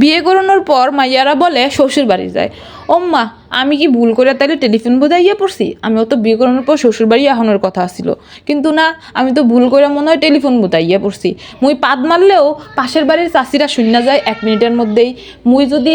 বিয়ে করানোর পর মাইয়ারা বলে শ্বশুর বাড়ি যায়। ওম্মা আমি কি ভুল করে তাহলে টেলিফোন বোঝাইয়া পড়ছি? আমি তো বিয়ে করানোর পর শ্বশুরবাড়ি আহনের কথা আসছিল কিন্তু না, আমি তো ভুল করে মনে হয় টেলিফোন বোঝাইয়া পড়ছি। মুই পাত মারলেও পাশের বাড়ির চাষিরা শূন্য যায় এক মিনিটের মধ্যেই। মুই যদি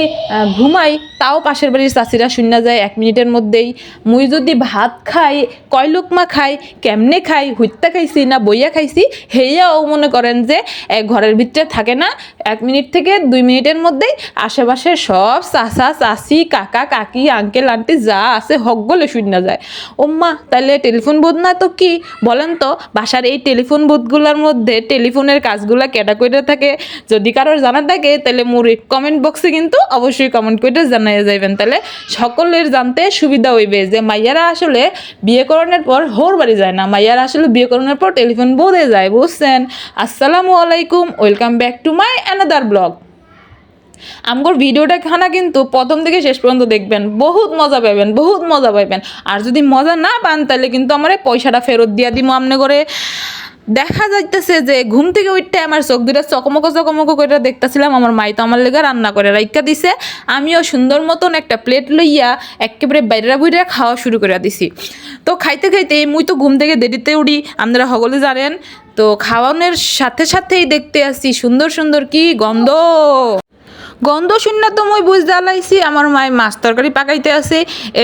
ঘুমাই, তাও পাশের বাড়ির চাষিরা শূন্য যায় এক মিনিটের মধ্যেই। মুই যদি ভাত খাই, কয় লোকমা খাই, কেমনে খাই হত্যা খাইছি না বইয়া খাইছি হেয়াও মনে করেন যে এক ঘরের ভিতরে থাকে না। এক মিনিট থেকে দুই মিনিটের মধ্যেই আশেপাশে সব চাচা, চাচি, কাকা, কাকি আঙ্কেল, আন্টি যা আছে হকগলে শূন্য যায়। ওম্মা তাহলে টেলিফোন বোধ না তো কি? বলেন তো, বাসার এই টেলিফোন বোধগুলোর মধ্যে টেলিফোনের কাজগুলো কেটা করে থাকে? যদি কারোর জানা থাকে তাহলে মোর কমেন্ট বক্সে কিন্তু অবশ্যই কমেন্ট করে জানাই যাইবেন। তাহলে সকলের জানতে সুবিধা হইবে যে মাইয়ারা আসলে বিয়ে করানোর পর হোর বাড়ি যায় না। মাইয়ারা আসলে বিয়ে করানোর পর টেলিফোন বোধে যায়, বুঝছেন? আসসালামু আলাইকুম, welcome back to my another blog আমগোর ভিডিওটা খানা কিন্তু প্রথম থেকে শেষ পর্যন্ত দেখবেন। বহুত মজা পাবেন বহুত মজা পাইবেন। আর যদি মজা না পান, তাহলে কিন্তু আমার পয়সাটা ফেরত দিয়া দিব আমনে করে দেখা যাইতেছে যে ঘুম থেকে উঠতে আমার চোখ দুটা চকমকো চকমকো করে দেখতেছিলাম, আমার মাই তো আমার লেগে রান্না করে রাইকা দিছে। আমিও সুন্দর মতন একটা প্লেট লইয়া একেবারে বাইরা বুইরা খাওয়া শুরু করে দিছি। তো খাইতে খাইতে মুই তো ঘুম থেকে দেরিতে উঠি আপনারা সকলে জানেন। তো খাওয়ানোর সাথে সাথেই দেখতে আসছি সুন্দর সুন্দর কি গন্ধ। গন্ধ শূন্য তো মই বুঝতে আমার মায়ের মাছ তরকারি পাকাইতে আছে।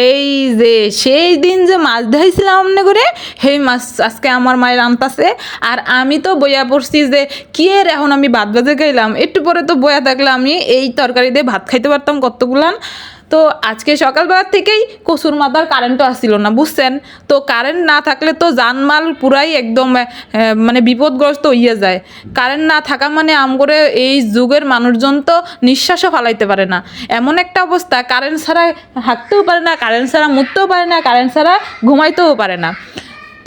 এই যে, সেই দিন যে মাছ ধরাইছিলাম অমনে করে সেই মাছ আজকে আমার মায়ের আনতাছে আর আমি তো বইয়া পড়ছি যে, কি এর এখন আমি ভাত বাজে খাইলাম। একটু পরে তো বয়া থাকলে আমি এই তরকারি দিয়ে ভাত খাইতে পারতাম কতগুলান। তো আজকে সকালবেলা থেকেই কচুর মাথার কারেন্টও আসছিল না, বুঝছেন? তো কারেন্ট না থাকলে তো জানমাল পুরাই একদম মানে বিপদগ্রস্ত হইয়া যায়। কারেন্ট না থাকা মানে আমগরে এই যুগের মানুষজন তো নিঃশ্বাসও ফালাইতে পারে না। এমন একটা অবস্থা কারেন্ট ছাড়া হাঁটতেও পারে না কারেন্ট ছাড়া মুততেও পারে না কারেন্ট ছাড়া ঘুমাইতেও পারে না।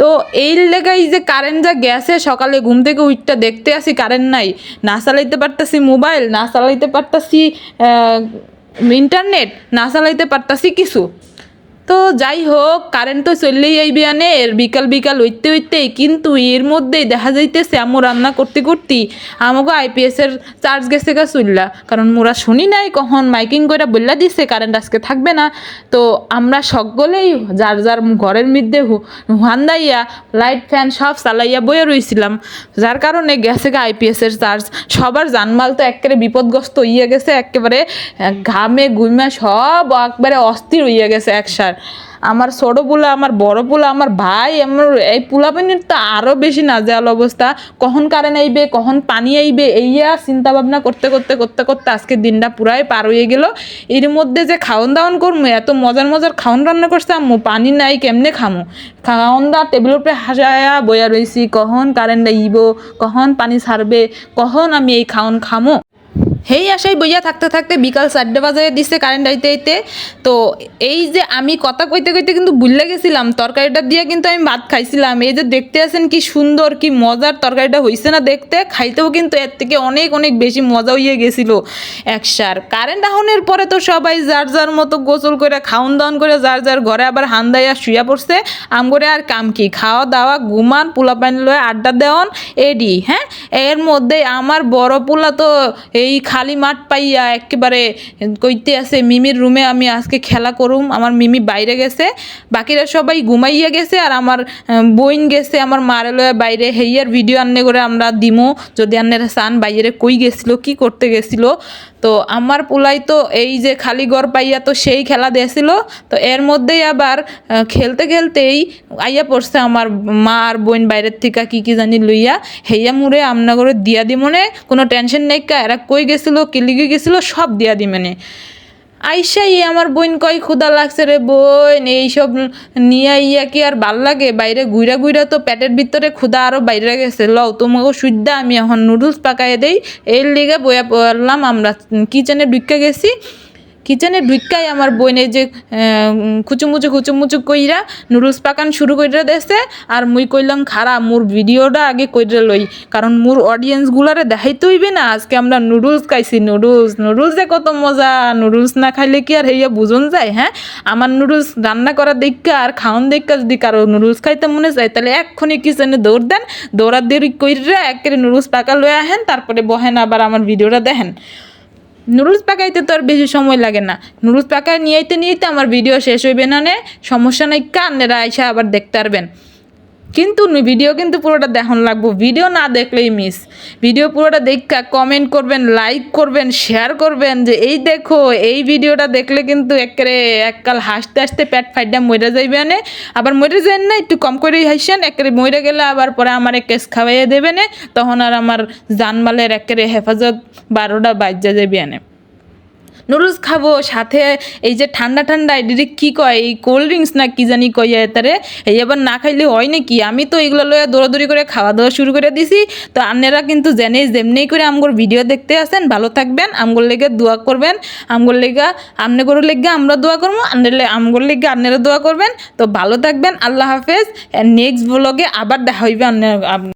তো এই লেগাই যে কারেন্ট যা গ্যাসে সকালে ঘুম থেকে উঠটা দেখতে আসি কারেন্ট নাই। না চালাইতে পারতাছি মোবাইল না চালাইতে পারতাছি ইন্টারনেট না চালাইতে পারতাছি কিছু? তো যাই হোক কারেন্ট তো চললেই আইবে আনে, এর বিকাল বিকাল হইতে হইতেই কিন্তু এর মধ্যেই দেখা যাইতেছে আমু রান্না করতে করতে আমাকে আইপিএসের চার্জ গেছে গা চললা কারণ মোরা শুনি নাই কখন, মাইকিং করে বললা দিছে কারেন্ট আজকে থাকবে না। তো আমরা সকলেই, যার যার ঘরের মধ্যে হান্দাইয়া লাইট ফ্যান সব চালাইয়া বয়ে রইছিলাম। যার কারণে গেছে গা আইপিএসের চার্জ সবার জানমাল তো একেবারে বিপদগ্রস্ত হইয়া গেছে একেবারে ঘামে গুইমে সব একবারে অস্থির হইয়া গেছে একসার আমার ছোট পোলা, আমার বড় পোলা, আমার ভাই, আমার এই পোলাপানির তো আরও বেশি নাজেয়াল অবস্থা। কখন কারেন্ট আইবে, কখন পানি আইবে, এইয়া চিন্তা ভাবনা করতে করতে করতে করতে আজকে দিনটা পুরাই পার হয়ে গেল। এর মধ্যে যে খাওয়ান দাওয়ান করব এত মজার মজার খাওয়ান রান্না করছে আম্মু, পানি নাই, কেমনে খামো? খাওয়ান দা টেবিলের উপরে হাসায়া বয়া রয়েছি কখন কারেন্ট আইব, কখন পানি ছাড়বে, কখন আমি এই খাওয়ান খামো? সেই আশায় বইয়া থাকতে থাকতে বিকাল চারটে বাজে দিছে কারেন্ট আইতে আইতে। তো এই যে আমি কথা কইতে কইতে কিন্তু ভুলে গেছিলাম, তরকারিটা দিয়ে কিন্তু আমি ভাত খাইছিলাম। এই যে দেখতে আছেন কি সুন্দর, কি মজার তরকারিটা হইছে না দেখতে, খাইতেও কিন্তু এর থেকে অনেক অনেক বেশি মজা হইয়ে গেছিল একসার কারেন্ট আহনের পরে তো সবাই যার যার মতো গোসল করে, খাওন দাওন করে, যার যার ঘরে আবার হান্দাইয়া শুয়া পড়ছে, আমগরে আর কাম কি? খাওয়া দাওয়া, ঘুমান পোলা পানি লয়ে আড্ডা দেওয়ান এডি হ্যাঁ? এর মধ্যে আমার বড় পোলা তো এই খালি মাঠ পাইয়া একেবারে কইতে আছে, মিমির রুমে আমি আজকে খেলা করুম। আমার মিমি বাইরে গেছে, বাকিরা সবাই ঘুমাইয়া গেছে আর আমার বইন গেছে, আমার মারে লয়ে বাইরে। হেইয়ার ভিডিও আনলে করে আমরা দিমু। যদি আন্নের সান বাইরে কই গেছিল, কি করতে গেছিল তো আমার পোলাই তো এই যে খালি গড় পাইয়া তো সেই খেলা দিয়েছিল, তো এর মধ্যেই আবার খেলতে খেলতেই আইয়া পড়ছে আমার মা আর বোন বাইরের থেকে কি কি জানি লইয়া, হেইয়া মুড়ে আমনাগরে দিয়া দি মনে কোনো টেনশন নেই এরা কই গেছিল কিলিগে গেছিল, সব দিয়া দি মানে আইসাই, আমার বোন কয় ক্ষুদা লাগছে রে বোন এইসব নিয়ে ইয়া কি আর ভালো লাগে? বাইরে গুইরা গুইরা তো প্যাটের ভিতরে ক্ষুদা আরও বাইরে গেছে। লও তোমাকে সুদ্ধা আমি এখন নুডলস পাকাই দেই। এর লিগে বয়া পড়লাম, আমরা কিচেনে ঢুকা গেছি। কিচেনে ঢুকাই আমার বোনে যে খুচুমুচু খুচুমুচু কইরা নুডলস পাকান শুরু কইরা দেছে, আর মুই কইলাম খারাপ মোর ভিডিওটা আগে কইরা লই, কারণ মোর অডিয়েন্সগুলারে দেখাইতে হইবে না, আজকে আমরা নুডলস খাইছি, নুডলস নুডলস যে কত মজা, নুডলস না খাইলে কি আর হেইয়া বুঝন যায় হ্যাঁ? আমার নুডলস রান্না করা দেখা আর খাওয়ান দেখা যদি কারও নুডলস খাইতে মনে যায় তাহলে এক্ষুনি কিচেনে দৌড় দেন দৌড়া দেরি কইরা একেবারে নুডলস পাকা লয়ে আহেন, তারপরে বহেন আবার আমার ভিডিওটা দেখেন। নুডলস পাকাইতে তো আর বেশি সময় লাগে না। নুডলস পাকায় নিয়েতে নিয়েতে আমার ভিডিও শেষ হইবে না নে। সমস্যা নাই কান্নেরা আইসা আবার দেখতে পারবেন। কিন্তু ভিডিও কিন্তু পুরোটা দেখান লাগবো। ভিডিও না দেখলেই মিস ভিডিও পুরোটা দেখা কমেন্ট করবেন লাইক করবেন শেয়ার করবেন যে, এই দেখো, এই ভিডিওটা দেখলে কিন্তু একেবারে এককাল হাসতে হাসতে প্যাট ফাইডা মরে যাইবে না আবার মরে যান না, একটু কম করে হাসেন, একেবারে মরে গেলে আবার পরে আমার কেস খাওয়াইয়ে দেবে না তখন আর আমার জানমালের একেবারে হেফাজত বারোটা বাজ্যা যাবে না নুডলস খাব, সাথে এই যে ঠান্ডা ঠান্ডা এটি কী কয়, এই কোল্ড ড্রিঙ্কস না কি জানি কই তারে, এই আবার না খাইলে হয় নাকি? আমি তো এগুলো লয়ে দৌড়াদৌড়ি করে খাওয়া দাওয়া শুরু করে দিছি। তো আপনারা কিন্তু জেনে যেমনি করে আমগোর ভিডিও দেখতে আসেন, ভালো থাকবেন, আমগোর লেগে দোয়া করবেন। আমগোর লেগা, আমনে গরুর লেগে আমরা দোয়া করব আনলে আমগোর লেগে আপনারা দোয়া করবেন। তো ভালো থাকবেন, আল্লাহ হাফেজ। নেক্সট ব্লগে আবার দেখা হইবে আপনার